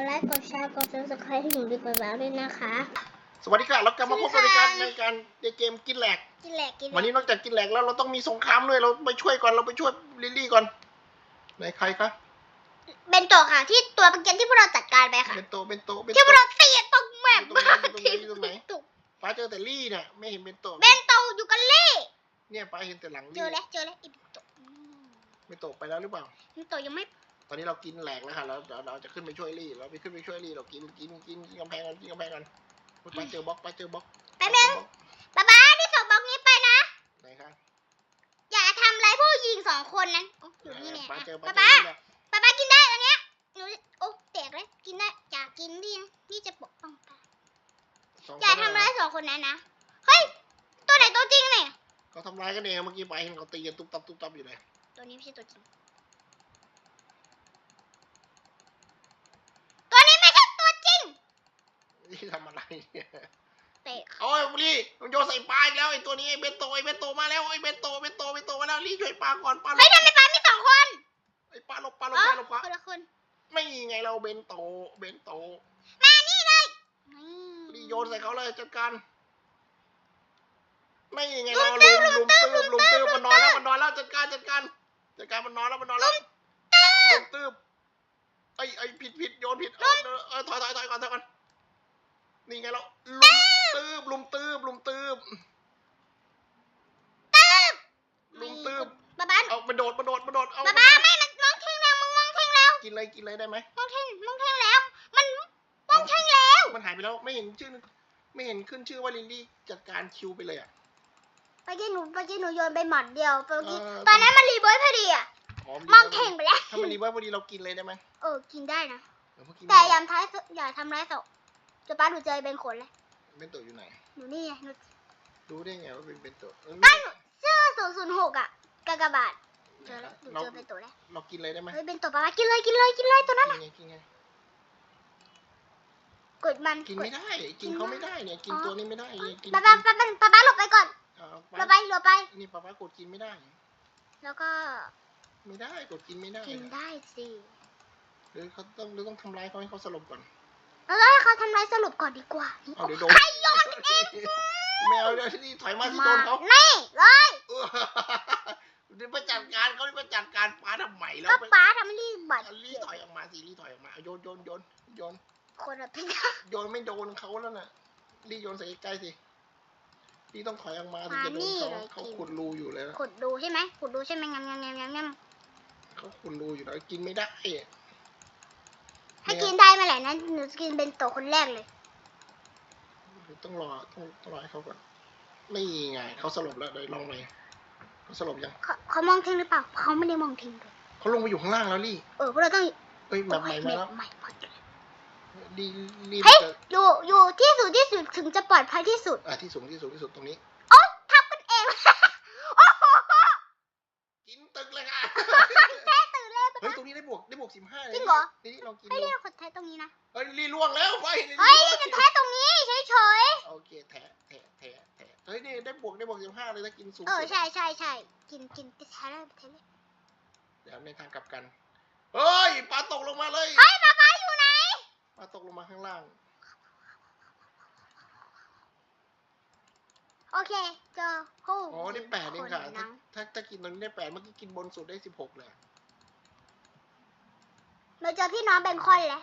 ดไลค์กดแชร์กดซับสไครต์ให้หนูดีกว่าแล้วด้วยนะคะ สวัสดีค่ะเรากลับมาพบกันในการในการในเกมกินแหลก กินแหลกกินแหลวันกนี้นอกจากกินแหลกแล้วเราต้องมีสงครามด้วยเราไปช่วยก่อนเราไปช่วยลิลลี่ก่อนไหนใครคะเบนโตะค่ะที่ตัวเป็นเกมที่พวกเราจัดการไปค่ะเป็นโตเป็นโตเป็นที่พวกโตเราเสียตรงแมปตรงไหนตรงไหนที่ตรงไหนตุกป้าเจอแต่ลี่เนี่ยไม่เห็นเป็นโตเบนโตะอยู่กันเล่เนี่ยป้าเห็นแต่หลังเจลี่อแล้วเจอแล้วอีเบนโตะอืมเป็นโตไปแล้วหรือเปล่าเบนโตะยังไม่ ตอนนี้เรากินแหลกแล้วค่ะแล้วเดี๋ยวเราจะขึ้นไปช่วยลี่เราไปขึ้นไปช่วยลี่เรากินกินกินกินกำแพงกันกินกำแพงกันป้าเจอบล็อกป้าเจอบล็อกแป๊บนึงป๊าป๊าที่ส่งบล็อกนี้ไปนะไหนคะอย่าทำอะไรผู้หญิงสองคนนั้นโอ้อยู่นี่เนี่ยป้าเจอป๊าป้าป๊าเจอป๊าป๊ากินได้อันเนี้ยหนูโอ้แตกเลยกินได้อยากกินดินี่จะปกป้องป๊าสองคนอย่าทำร้ายสองคนนั้นนะเฮ้ยตัวไหนตัวจริงเนี่ยเขาทำร้ายกันเองเมื่อกี้ไปเห็นเขาตีกันตุ๊บตับตุ๊บตับอยู่เลยตัวนี้ไม่ใช่ตัวจริง ตัวนี้ไม่ใช่ตัวจริง นี่ทำอะไรเนี่ยเตะโอ้ยลี่มันโยนใส่ปลาอีกแล้วไอ้ตัวนี้ไอ้เบนโตไอ้เบนโตมาแล้วไอ้เบนโตเบนโตเบนโตมาแล้วลี่ช่วยปลาก่อนปลาหลเฮ้ยบทำไมปลามีสองคนไอ้ปลาหลบปลาหลเอบอปลาหลบปลาคนละคนไม่ไงเราเบนโตเบนโตมานี่เลยนี่ลี่โยนใส่เขาเลยจัดการไม่ไงเราลุมลุมตื้มลุมตื้มมันนอนแล้วมันนอนแล้วจัดการจัดการจัดการมันนอนแล้วมันนอนแล้วลุมตื้มไอ้ไอ้ผิดผิดโยนผิดเออเออถอยถอยถอยก่อนถอยก่อน นี่ไงเราลุมตื้มลุมตื้มลุมตื้มลุมตื้มบ้าบ้านเอามาโดดมาโดดมาโดดเอาบ้าบ้าไม่มันมองเท่งแล้วมึงมองเท่งแล้วกินอะไรกินอะไรได้ไหมมองเท่งมองเท่งแล้ว มันมองเท่งแล้ว มันหายไปแล้วไม่เห็นชื่อไม่เห็นขึ้นชื่อว่าลิลลี่จัดการคิวไปเลยอะไปกี้หนูไปกี้หนูโยนไปหมอดเดียวไปกี้เออตอนนั้นมันรีเบิร์ตพอดีอะอ๋อมองเท่งไปแล้วถ้ามันรีเวิร์สพอดีเรากินเลยได้ไหมเออกินได้นะเออเมื่อกี้แต่อย่าท้ายอย่าทำร้ายศพ จะป้าหนูเจอเป็นขนเลยเป็นตัวอยู่ไหน หนูนี่ไงหนูรู้ได้ไงว่าเป็นเป็นตัวเออป้าหนูเสื้อศูนย์ศูนย์หกอะกากบาทเจอแล้วหนูเราเจอเป็นตัวแล้วเรากินเลยได้ไหมเฮ้ยเป็นตัวป้ากินเลยกินเลยกินเลยตัวนั้นกินไงกินไงกดมันกินไม่ได้ กินเขาไม่ได้เนี่ยกินตัวนี้ไม่ได้เนี่ยกินป้าป้าป้าป้าป้าป้าหลบไปก่อนเอาหลป้าบไปหลบไปนี่ป้าป้ากดกินไม่ได้ แล้วก็ ไม่ได้กดกินไม่ได้กินนะได้สิหรือเขาต้องหรือต้องทำร้ายเขาให้เขาสลบก่อน แล้วให้เขาทำร้ายสรุปก่อนดีกว่าเอาเดี๋ยวโดนใครโยนเองไม่เอาเดี๋ยวนี่ถอยมาที่โดนเขานี่เลยเออเดี๋ยวไปจัดการเขาไปจัดการป้าทำไมแล้วก็ไปป้าทำรีบบัตรรีถอยออกมาสิรีถอยออกมาเอาโยนโยนโยนโยนคนละเป็นโยนไม่โดนเขาแล้วน่ะรีโยนใส่ใกล้ๆสิรีต้องถอยออกมาถึงมาจะโดนนี่เขาเลยเขากินขุดรูอยู่เลยนะขุดดูใช่ไหมขุดดูใช่ไหมงามงามงามงามงามเขาขุดรูอยู่แล้วกินไม่ได้อะ ให้กินได้เมื่อไหร่นั้นหนูจะกินเป็นตัวคนแรกเลย ต้องรอต้องต้องรอให้เขาก่อนไม่ไงเขาสลบแล้วเดี๋ยวลองไปเขาสลบยังเขาเขามองทิ้งหรือเปล่าเขาไม่ได้มองทิ้งเลยเขาลงไปอยู่ข้างล่างแล้วลี่เออพวกเราต้องเอ้ยแบบใหม่มาแล้วใหม่หมดเลยรีรีเฮ้ยจะอยู่อยู่ที่สุดที่สุดถึงจะปลอดภัยที่สุดอะที่สูงที่สุดที่สุดตรงนี้ โอ๊ยทับกันเอง โอ้โห กินตึกเลยค่ะ แท้ตื่นเลย เฮ้ย ตรงนี้ได้บวกได้บวกสิบห้าเลยจริงเหรอ นี่นี่ลองกินให้ดูเรียกคนแท้ตรงนี้นะ เฮ้ยรีล่วงแล้วไปเฮ้ยรีจะล่วงแท้ตรงนี้เฉยเฉยโอเคแทะแทะแทะแทะเฮ้ยนี่ได้บวกได้บวกสิบห้าเลยถ้ากินสูงๆเออสุด ใช่ใช่ใช่กินกินแท้เลยแท้เลยเดี๋ยวในทางกลับกัน เฮ้ยปลาตกลงมาเลยเฮ้ยป๊าป๊าอยู่ไหน ปลาตกลงมาข้างล่าง โอเคเจอโอ้อ๋อได้แปดเองค่ะคนถ้านะถ้าถ้ากินตรงนี้ได้แปดเมื่อกี้กินบนสุดได้สิบหกเลย เราเจอพี่น้องเบนคอนแล้ว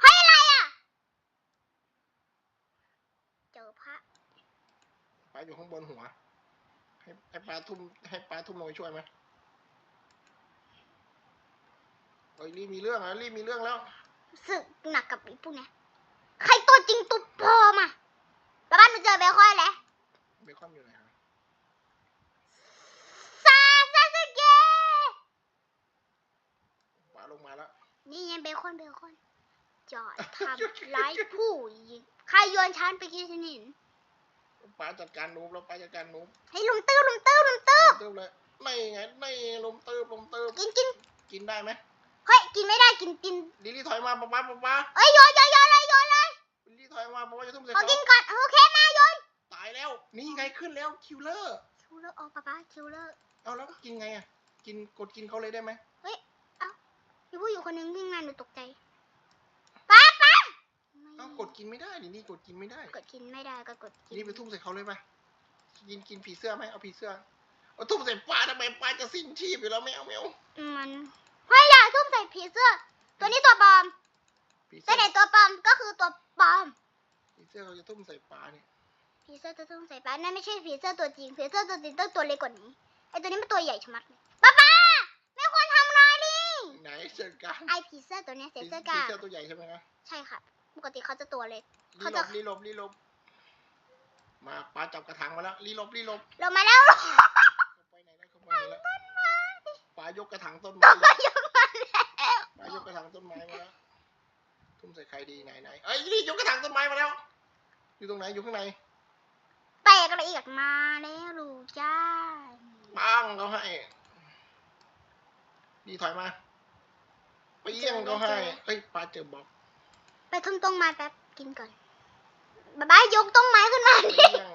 เฮ้ยอะไรอะ เจอพระปลาอยู่ข้างบนหัว ให้ให้ปลาทุ่มให้ปลาทุ่มลงไปช่วยไหมเฮ้ยรีบมีเรื่องแล้วรีบมีเรื่องแล้วสึกหนักกับไอ้พวกเนี้ยใครตัวจริงตัวปลอมอะป้าบ้านหนูเจอเบคอนแล้วเบคอนอยู่ไหนครับ ซาซาสเกะ ปลาลงมาแล้ว นี่ไงเบคอนเบคอนจอดทำร้ายผู้หญิงใครโยนชั้นไปกี้ฉันเห็นปลาจัดการนูบแล้วปลาจัดการนูบให้ลุมตื้อลุมตื้อลุมตื้อลมตื้มเลยไม่ไงไม่ลมตื้มลมตื้มกินกินกินได้ไหมเฮ้ยกินไม่ได้กินกินลิลลี่ถอยมาป๊าป๊าป๊าป๊าเอ้ยโยนโยนโยนเลยโยนเลยลิลลี่ถอยมาป๊าป๊าจะทุ่มใส่ขอเขากินก่อนโอเคมาโยนตายแล้วนี่ไงขึ้นแล้วคิวเลอร์คิวเลอร์ออกป้าป้าคิวเลอร์เอาแล้วกินไงอะกินกดกินเขาเลยได้ไหมเฮ้ยเอ้า มีผู้อยู่คนนึงวิ่งมาหนูตกใจป้าป้าเอ้ากดกินไม่ได้ดินี่กดกินไม่ได้ กดกินไม่ได้ก็กดกินนี่ไปทุ่มใส่เขาเลยปะกินกินผีเสื้อไหมเอาผีเสื้อเอาทุ่มใส่ปลาทำไมปลาจะสิ้นชีพอยู่แล้วไม่เอาไม่เอามันเฮ้ยอย่าทุ่มใส่ผีเสื้อ ตัวนี้ตัวปลอมผีตัเสื้วอไหนตัวปลอมก็คือตัวปลอมผีเสื้อเขาจะทุ่มใส่ปลาเนี่ยผีเสื้อจะทุ่มใส่ปลานั่นไม่ใช่ผีเสื้อตัวจริงผีเสื้อตัวจริงต้องตัวเล็กกว่านี้ไอตัวนี้มันตัวใหญ่ชะมัดเลยป้าป้าไม่ควรทำร้ายดิ ไหนเชิญการไอผีเสื้อตัวเนี้ยเสียผีเสื้อผีกาเสื้อตัวใหญ่ใช่ไหมคะใช่ค่ะ ปกติเขาจะตัวเล็กรีเขาหลจะบรีหลบรีหลบมาปลาจับกระถางมาแล้วรีหลบรีหลบลงมาแล้วเขาไปไหนแล้วเขาไปไหนแล้วปลายกกระถางต้นไม้ตัวแล้วยกมาแล้วปลายกกระถางต้นไม้มาแล้วทุ่มใส่ใครดีไหนไหนเอ้ยนี่ยกกระถางต้นไม้มาแล้ว อยู่ตรงไหนอยู่ข้างในแตกละเอียดมาแล้วลูกจ้าปังเขาให้ดีถอยมา ไปเยี่ยงเขาให้เอ้ยปลาเจอบอกไปทุ่มต้นไม้แป๊บกินก่อนบ๊ายบายยกต้นไม้ขึ้นมาไปดิเยี่ยง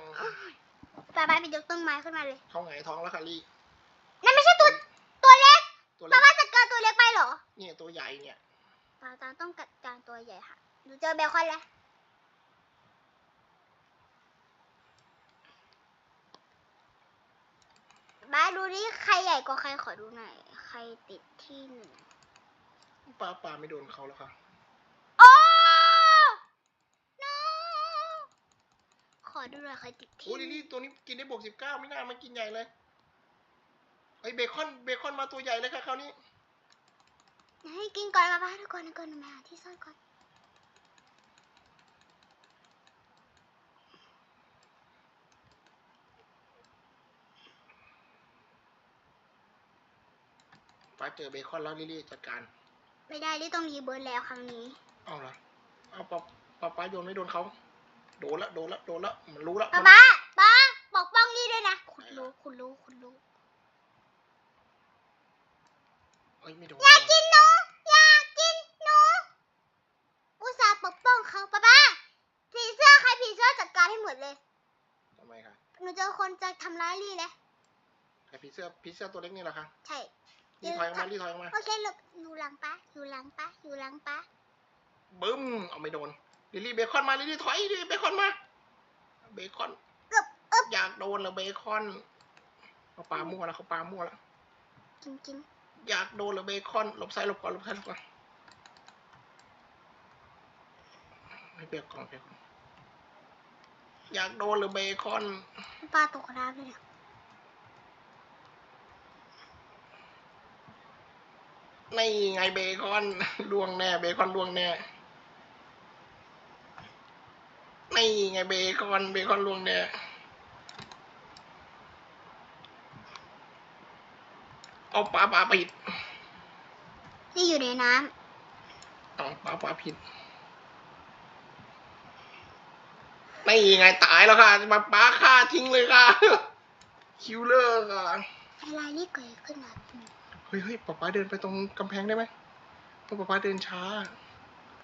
บ๊ายบายไปยกต้นไม้ขึ้นมาเลย เขาไงายท้องแล้วค่ะลี่นั่นไม่ใช่ตัวตัวเล็กตัวบ๊าเล็ยกบายจัดการตัวเล็กไปเหรอเนี่ยตัวใหญ่เนี่ยตาตาต้องจัดการตัวใหญ่ค่ะหนูเจอเบลคอนแล้วบ๊ายดูดิใครใหญ่กว่าใครขอดูหน่อย ใครติดที่หนึ่ง ปลาปลาไม่โดนเขาแล้วค่ะ โอ้ no ขอดูหน่อยใครติดที่โอ้ลิลี่ตัวนี้กินได้บวกสิบเก้าไม่น่ามันกินใหญ่เลยไอ้ยเบคอนเบคอนมาตัวใหญ่เลยค่ะคราวนี้ให้กินก่อนมาบ้าทุกคนทุกคนมาหาที่ซ่อนก่อนปลาเจอเบคอนแล้วลิลี่จัดการ ไม่ได้ที่ต้องรีเบิร์ดแล้วครั้งนี้ เอาละเอาปลาปลาปลาโยนไม่โดนเขาโดนละโดนละโดนละมันรู้ละป้ามันป้าป้าปกป้องนี่ด้วยนะคุณรู้คุณรู้คุณรู้เอ้ยไม่โดนอยากกินหนูอยากกินหนูอุตส่าห์ปกป้องเขาป้าป้าผีเสื้อใครผีเสื้อจัดการให้หมดเลยทำไมคะหนูเจอคนจะทำร้ายลี่แล้วไอผีเสื้อผีเสื้อตัวเล็กนี่เหรอคะใช่ รีถอยออกมารีถอยออกมา โอเคหลบอยู่หลังป้าอยู่หลังป้าอยู่หลังป้าบึ้มเอาไม่โดนลิลี่เบคอนมาลิลี่ถอยลิลี่เบคอนมา เบคอนเกือบเอ๊บอยากโดนเหรอเบคอนเขาปลามั่วแล้วเขาปลามั่วแล้วกินกินอยากโดนเหรอเบคอนหลบซ้ายหลบขวาหลบซ้ายหลบขวาไม่เปียกกล่องเปียกกล่องอยากโดนเหรือเบคอนป้าตกน้ำเลยเนี่ย นี่ไงเบคอนล่วงแน่เบคอนล่วงแน่นี่ไงเบคอนเบคอนล่วงแน่เอาปลาปลาผิดที่อยู่ในน้เอาปลาปลาผิดนี่ไงตายแล้วค่ะมาปลาฆ่าทิ้งเลยค่ะ คิวเลอร์ค่ะำอะไรนี่เกิดขึ้นมา เฮ้ยเฮ้ยป๊าป๊าเดินไปตรงกำแพงได้ไหมเพราะป๊าป๊าเดินช้า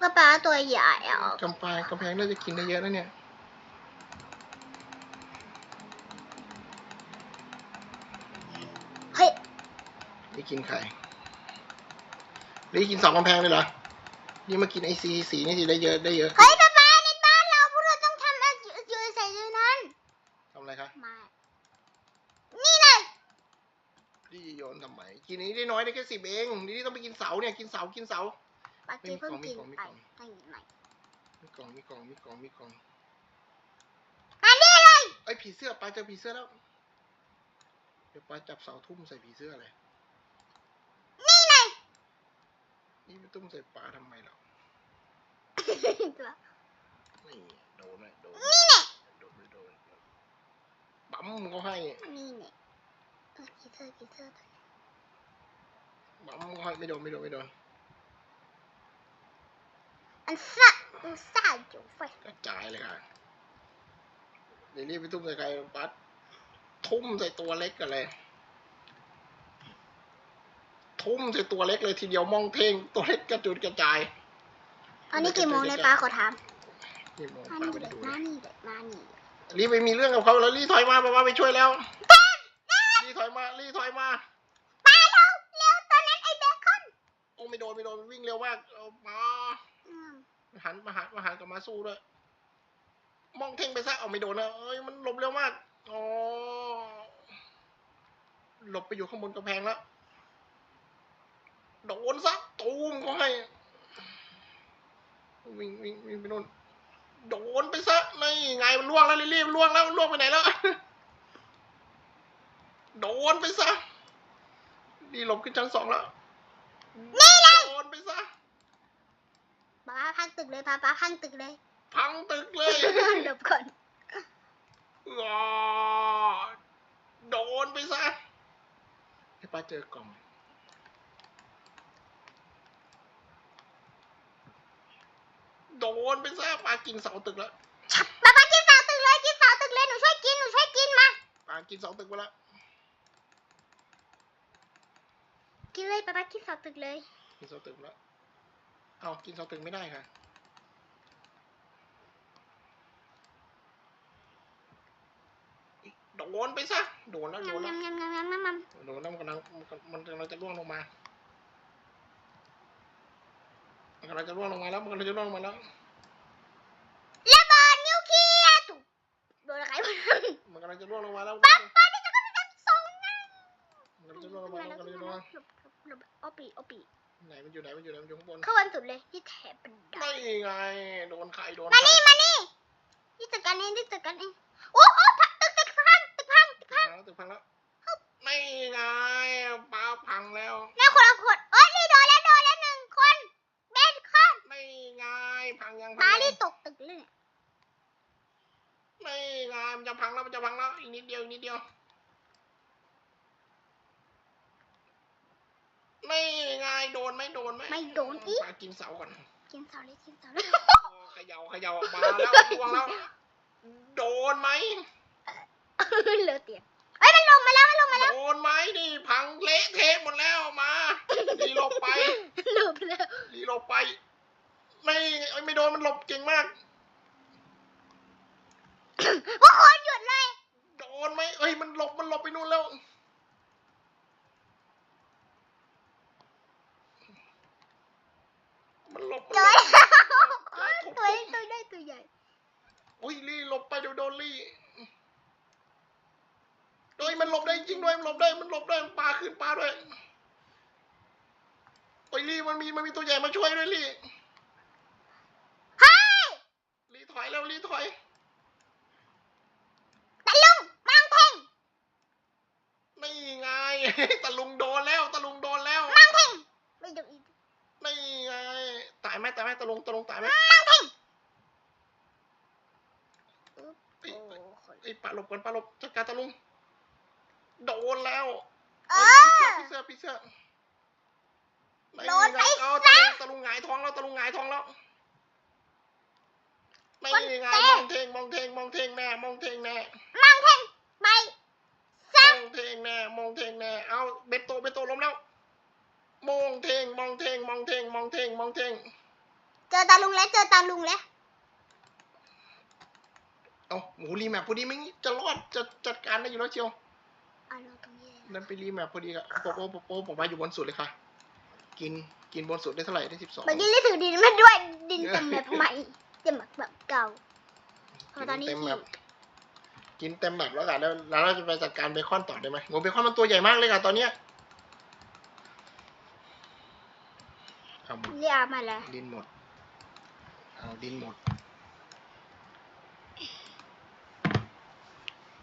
ป้าป้าตัวใหญ่อะกำแพงกำแพงน่าจะกินได้เยอะนะเนี่ยเฮ้ยนี่กินไข่นี่กินสองกำแพงเลยเหรอนี่มากินไอซีสีนี่สิได้เยอะได้เยอะเฮ้ยป้าป้าในบ้านเราพวกเราต้องทำอะไรอยู่ใส่ด้วยนั้น ทำอะไรคะ มา นี่เลย นี่โยนทำไม กินอันนี้ ได้น้อยได้แค่สิบเองนี่ต้องไปกินเสาเนี่ยกินเสากินเสา ปาเจเพิ่งกินไม่ไปมีกล่องไม่มีไหนมีกล่องมีกล่องมีกล่องมีกล่องมานี่เลยไอยผีเสื้อปลาเจอผีเสื้อแล้วเดี๋ยวปลาจับเสาทุ่มใส่ผีเสื้อเลยนี่เลยนี่ไม่ตุ้มใส่ปลาทำไมหรอนี่โดนไหมโดนนี่เนี่ยโดนไม่โดนปั๊มเขาให้นี่เนี่ยเออพีเตอร์พีเตอร์ปั๊มเขาให้ ไม่โดนไม่โดนไม่โดนอันซ่าอันซ่าอยู่ไฟกระจายเลยค่ะเดี๋ยวรีบไปทุ่มใส่ใครปัดทุ่มใส่ตัวเล็กกันเลย ทุ่มใส่ตัวเล็กเลยทีเดียวมองเท่งตัวเล็กกระจุดกระจายตอนนี้กี่โมงเลยป้าขอถามนี่มองมาปลานี่ไปเด็กดูมาเลยนี่เด็กมานี่รีบไปมีเรื่องกับเขาแล้วรีบถอยมาบอกว่าไปช่วยแล้วรีบถอยอยมาลี่ถอยมา ไปเร็วเร็วตอนนั้นไอ้เบคอน โอ้ ไม่โดนไม่โดนวิ่งเร็วมากเอามาอืมหันมาหันมาหันกลับมาสู้ด้วยมองเท่งไปซะเอาไม่โดนนะเอ้ยมันหลบเร็วมากอ๋อหลบไปอยู่ข้างบนกำแพงแล้วโดนซะตูมก็ให้วิ่งวิ่งวิ่งไปนู่นโดนไปซะนี่ไงมันล่วงแล้วรีบๆล่วงแล้วมันล่วงไปไหนแล้วโดนไปซะนี่หลบขึ้นชั้นสองแล้วนี่เลย โดนไปซะป้าพังตึกเลยป้าป้าพังตึกเลย พังตึกเลยหลบก่อนว้าโดนไปซะให้ป้าเจอกล่องโดนไปซะป้ากินเสาตึกแล้วป้าป้ากินเสาตึกเลยกินเสาตึกเลยหนูช่วยกินหนูช่วยกินมาป้ากินเสาตึกไปแล้วกินเลยป้าป้ากินเสาตึกเลยกิ นเสาตึกแล้วเอากินเสาตึกไม่ได้ค่ะ โดนไปซะ โดนแล้วโดนแล้วงำงำงำงำงำงำโดนแล้วมันกำลังมันกำลังจะร่วงลงมา มันกำลังจะร่วงลงมาแล้ว มันกำลังจะร่วงลงมาแล้วระเบิดนิวเคลียร์ตุ๊บโดนอะไรมันกำลังจะร่วงลงมาแล้วป้าป้านี่จะก็มีแบบสองนะมันกำลังจะร่วงลงมาแล้วมันกำลังจะร่วงลงมาหลบหลบหลบเอปีเอปี ไหนมันอยู่ไหนมันอยู่ไหนมันอยู่ข้างบนเข้าวันสุดเลยที่แถบเป็นดาไม่ไงโดนใครโดนมาใครนี่มานี่ที่จัดการเองที่จัดการเองโอ้โอ้พังตึกตึกพังตึกพังตึกตึกพัพังงแล้วตึกพังแล้วไม่ไงป้าพังแล้วแม่คนละคนเอ้ยนี่โดนแล้วโดนแล้วหนึ่งคนเบนคอนไม่ไงพังยังปาพังลี่ยังตกตึกเลยเนี่ยไม่ไงมันจะพังแล้วมันจะพังแล้วอีกนิดเดียวอีกนิดเดียว ไม่ไงโดนไหมโดนไหมไม่โดนอีกป้ากินเสาก่อนกินเสาเลยกินเสาเลยเขย่าเขย่าออกมาแล้วล่วงแล้ว โดนไหมเหลือเตียงเอ้ยมันลงมาแล้วมันลงมาแล้วโดนไหมนี่พังเละเทะหมดแล้วมารีหลบไปหลบแล้วรีหลบไป ไม่เอ้ยไม่โดนมันหลบเก่งมากทุกคนหยุดเลย โดนไหมเอ้ยมันหลบมันหลบไปนู่นแล้ว มันหลบ เจ มัน อ หลบ แล้ว เจอทุบ ตัวตัวได้ตัวใหญ่ อุ้ยลี่หลบไปเดี๋ยวโดนลี่เอ้ยมันหลบได้จริงด้วย มันหลบได้มันหลบได้มันปลาขึ้นปลาด้วยโอ้ยลี่มันมีมันมีตัวใหญ่มาช่วยด้วยลี่เฮ้ยลี่ถอยแล้วลี่ถอยตะลุงมังเพ่งนี่ไงตะลุงโดนแล้วตะลุงโดนแล้วมังเพ่งไม่ดูอีกนี่ไงตายไหมตายไหมตะลุงตะลุงตายไหมมังเพ่งอึ๊บเอ้ยโอ้เอ้ยโหไอ้ยปลาหลบก่อนปลาหลบจัดการตะลุง โดนแล้วเอเอ้ยอพี่เสื้อพี่เสื้อพี่โดเสื้อนไปเอาซะตะลุงตะลุงหงายท้องแล้วตะลุงหงายท้องแล้ว ไม่คนไงเตะมองเทงมองเทงมองเทงแน่มองเทงแน่มังเพ่งไปมองเทงแน่มองเทงแน่เอาเบตโตเบตโตล้มแล้วมองเทงมองเทงมองเทงมองเทงมองเทงเจอตาลุงแล้วเจอตาลุงแล้วเอาหมูรีแมปพอดีไม่งี้จะรอดจะจัดการได้อยู่แล้วเชียวเอาลงตรงนี้เลยนั่นไปรีแมปพอดีอะโปโปโปโปผมมาอยู่บนสุดเลยค่ะ กินกินบนสุดได้เท่าไหร่ได้สิบสองเมื่อกี้รีถือดินมาด้วยดินเต็มแบบใหม่เต็มแบบแบบเก่าพอตอนนี้เต็มหิแบวบกินเต็มแบบแล้วกันแล้วแล้วเราจะไปจัดการเบคอนต่อได้ไหมโอ้เบคอนมันตัวใหญ่มากเลยค่ะตอนเนี้ยเอาหมดเรียกมาแล้วดินหมดเอาดินหมด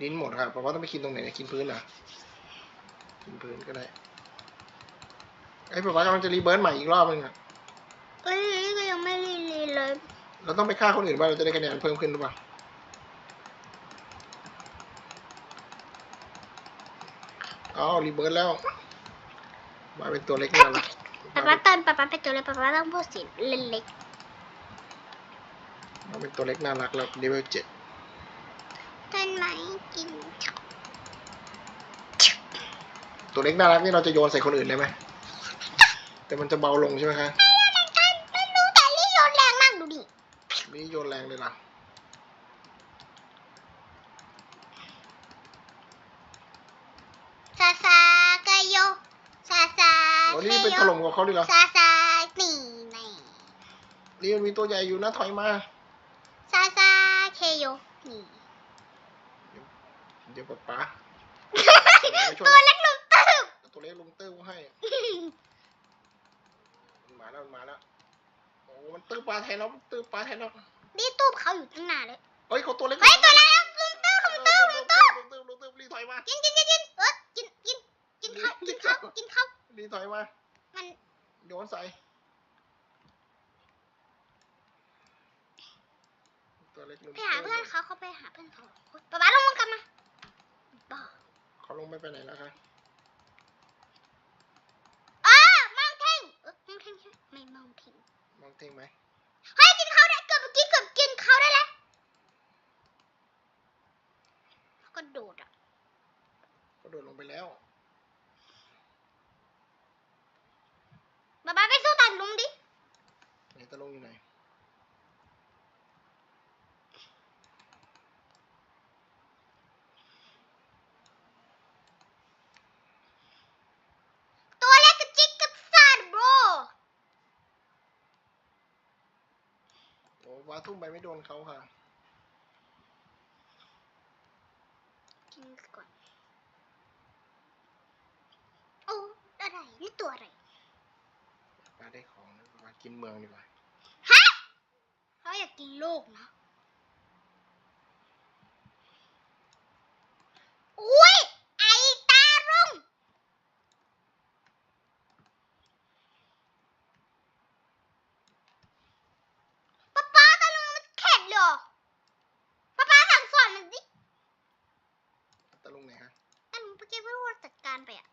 ดินหมดครับเพราะว่าต้องไปกินตรงไหนเนี่ยกินพื้นเหรอกินพื้นก็ได้ไอ้ยผมว่ากำลังจะรีเบิร์นใหม่อีกรอบนึงอะเอ้ยก็ยังไม่รีรีเลย เราต้องไปฆ่าคนอื่นบ้างเราจะได้คะแนนเพิ่มขึ้นหรือเปล่าอ๋อรีเบิร์นแล้ว มาเป็นตัวเล็กนี่แหละป๊าป๊าตอนป๊าป๊าไปตัวเลยป๊าป๊าต้องพูดเสียงเล็กมาเป็นตัวเล็กน่ารักแล้วเลเวลเจ็ด ๆต้นไม้กินช็อกตัวเล็กน่ารักนี่เราจะโยนใส่คนอื่นได้ไหม แต่มันจะเบาลงใช่ไหมคะไม่รู้แต่ลี่โยนแรงมากดูดิไม่ได้โยนแรงเลยล่ะซาวันนี้เคเป็นโยถล่มกับเขาดีกว่าซาซานี่แน่นี่มันมีตัวใหญ่อยู่นะถอยมาซาซาเคโยนี่ เดี๋ยวป๊าป๊าตัวเล็กลุมตึบตัวเล็กลุงตื้อให้มันมาแล้วมันมาแล้วโอ้มันตื้อปลาแทนแล้วมันตื้อปลาแทนแล้วนี่ตูบเขาอยู่ตั้งนานเลยเฮ้ยเขาตัวเล็กเฮ้ยตัวเล็กลุมตึบลุมตึบลุมตึบลุงตื้อลุงตื้อรีบถอยมากินกินกินกินเออกินกินกินข้าวกินข้าวกินข้าวรีบถอยมามันโยนใส่ตัวเล็กลุงไปหาเพื่อนเขาเขาไปหาเพื่อนเขาป๊าป๊าลงมากลับมาบ้า เขาลงไม่ไปไหนแล้วคะอ้ามองเท่งเออมองเท่งใช่ไหมไม่มองเท่งมองเท่งไหมเฮ้ยกินข้าวได้เกือบเมื่อกี้เกือบกินข้าวได้แล้วก็โดดอะก็โดดลงไปแล้ว ป๊าป๊าไปสู้ตันลุงดิ ไหนตะลงอยู่ไหน ตัวเล็กกระจิกกระสันโบร โอ้ วาทุ่มไปไม่โดนเขาค่ะกินก่อนโอ้อะไรนี่ตัวอะไรปลาได้ของนะปลากินเมืองดีกว่าฮะเขาอยากกินโลกนะอุ้ยไอตารุ่งป๊าป๊าตาลุงมันเข็ดเลยเหรอป๊าป๊าสั่งสอนมันดิ ตะลุงไหนฮะ ตาลุงเมื่อกี้เพิ่งว่าจัดการไปอะ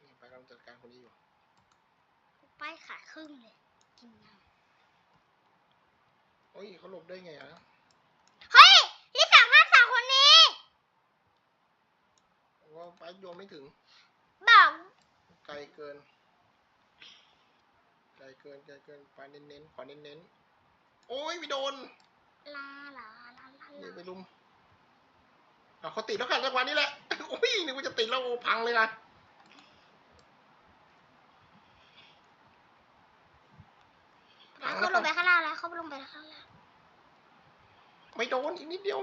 นี่ปลา กำลังจัดการคนนี้อยู่ป้ายขาครึ่งเลยกินน้โอ้ยเขาหลบได้ไงอะำเฮ้ยรีบสั่งภาพสาวคนนี้ว่าปลาโยนไม่ถึงบอกไกลเกิน ไกลเกินไกลเกินปลาเน้นๆขอเน้นๆโอ้ยไม่โดนลาลาลาลานี่ลาไปลุมอะเขาติดแล้วค่ะจังหวะนี้แหละโอ้ยนึกว่าจะติดแล้วโอ้พังเลยนะ เขาลงไปข้างล่างแล้วเขาลงไปข้างล่างไม่โดนอีกนิดเดียว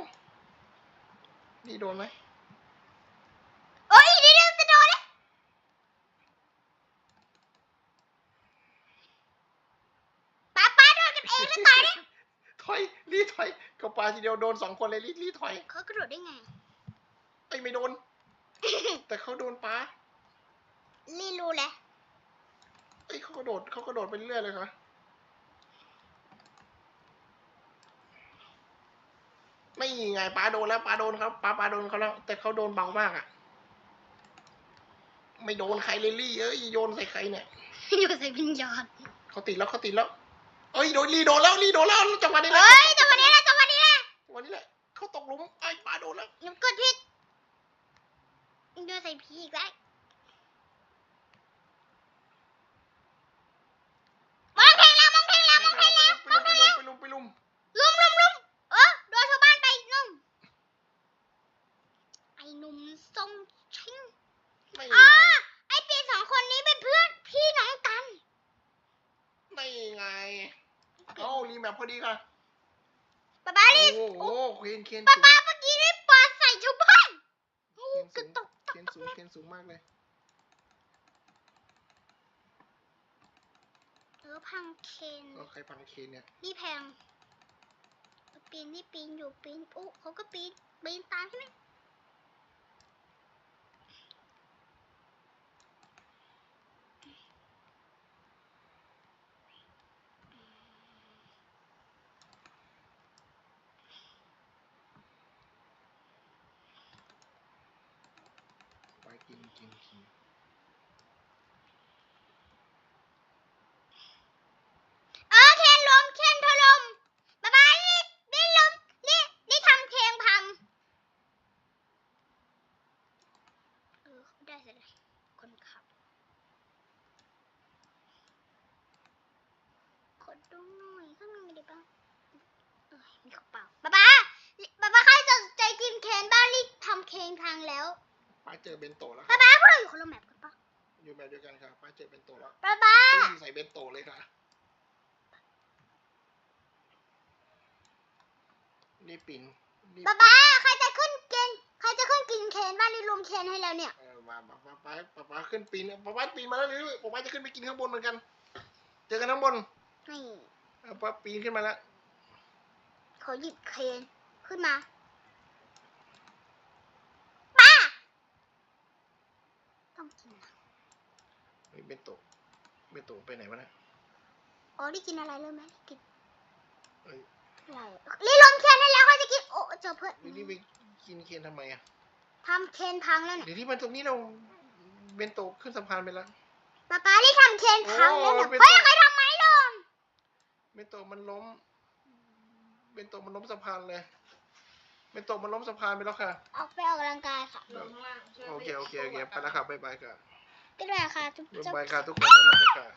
นี่โดนไหมโอ้ยเดี๋ยวเดี๋ยวจะโดนเลยป้าป้าโดนกันเองแล้วตายเนี่ยถอยรีบถอยก็ปลาทีเดียวโดนสองคนเลยรีบรีบถอยเขากระโดดได้ไงไอ้ยไม่โดน แต่เขาโดนปลาลีรู้แหละไอ้ยเขากระโดดเขากระโดดไปเรื่อยเลยค่ะ ไม่ไงปลาโดนแล้วปลาโดนครับปลาปลาโดนเขาแล้ว แต่เขาโดนเบามากอะ ไม่โดนใครเลยลี่เอ้ยโยนใส่ใครเนี่ยอยู่ใส่วิญญาณเขาติดแล้วเขาติดแล้วเอ้ยโดนลีโดนแล้วลีโดนแล้วจังหวะนี้แหละเฮ้ยจังหวะนี้แหละจังหวะนี้แหละจังหวะนี้แหละเขาตกหลุมไอ้ปลาโดนแล้วยังกดผิดยังใส่พีอีกแล้วมองเพลงแล้วมองเพลงแล้วมองเพลงแล้วมองเพลงแล้ว ไปลุมไปลุม ลุมลุมลุมเออโดนชาวบ้านไปอีกนุ่มไอ้หนุ่มทรงชิง ไม่ อ๋อไอ้ปีสองคนนี้เป็นเพื่อนพี่น้องกัน ไม่ไงเอ้ารีแมปพอ ดีค่ะป๊าป๊าโอ้ลิสโหเคนเคนป๊าสูงป๊าเมื่อกี้ได้ปาใส่ชาวบ้านโอ้เคนกระสูงตกเคนสูงเคนสูงมากเลยเออพังเคนก็ใครพังเคนเนี่ยนี่แพงปีนนี่ปีนอยู่ปีนอุ๊เขาก็ปีนปีนตามใช่ไหม ไปกินกินกิน เออเคนลมเคนถล่มบ๊ายบายนี่นี่ลมนี่นี่ทำเคนพังเออเขาได้เสร็จเลยคนขับขอ ดูหน่อยข้างในมีอะไรบ้างเอ้ยมีกระเป๋าบ๊ายบายบ๊ายบายใครสนใจกินเคนบ้างรีบทำเคนพังแล้วป้าเจอเบนโตะแล้วคบ๊ารัยบบายพวกเราอยู่คนละแมปกันปะออยู่แบบเดียวกันค่ะป้าเจ็บเป็นโตแล้วป๊าป๊าปึ้งใส่เป็นโตเลยค่ะ นี่ปิงนี่ป๊าปิป๊างใครจะขึ้นเกณฑ์ใครจะขึ้นกินเคนบ้านลิลุมเคนให้แล้วเนี่ย เออมาป้าป้าป้าป้าป้าขึ้นปีนป้าป้าปีนมาแล้วหรือป้าป้าจะขึ้นไปกินข้างบนเหมือนกัน เจอกันข้างบน นี่เอาป้าปีนขึ้นมาแล้วเขาหยิบเคนขึ้นมาป้าต้องกินนะเฮ้ยเบนโตะเบนโตะไปไหนวะเนะอ๋อได้กินอะไรเลยไหมกินเอ้ยอะไรลิลุมเคนให้แล้วเขาจะกินโอ้เจอเพื่อนนี่นี่ไปกินเคนทำไมอะทำเคนพังแล้วเนี่ยเดี๋ยวที่มันตรงนี้เราเบนโตะขึ้นสะพานไปแล้วป๊าป๊าที่ทำเคนพังแล้วเนี่ยโอ้เป็นเฮ้ยใครทำไมหล่น เบนโตะมันล้มเบนโตะมันล้มสะพานเลยเบนโตะมันล้มสะพานไปแล้วค่ะ ออกไปออกกำลังกายค่ะลงข้างล่างช่วยโอเคโอเคโอเคไปแล้วค่ะบ๊ายบายค่ะ ก็ได้ค่ะจุ๊บบ๊ายจุ๊บ บายค่ะทุกคนเดี๋ยวเราไปค่ะ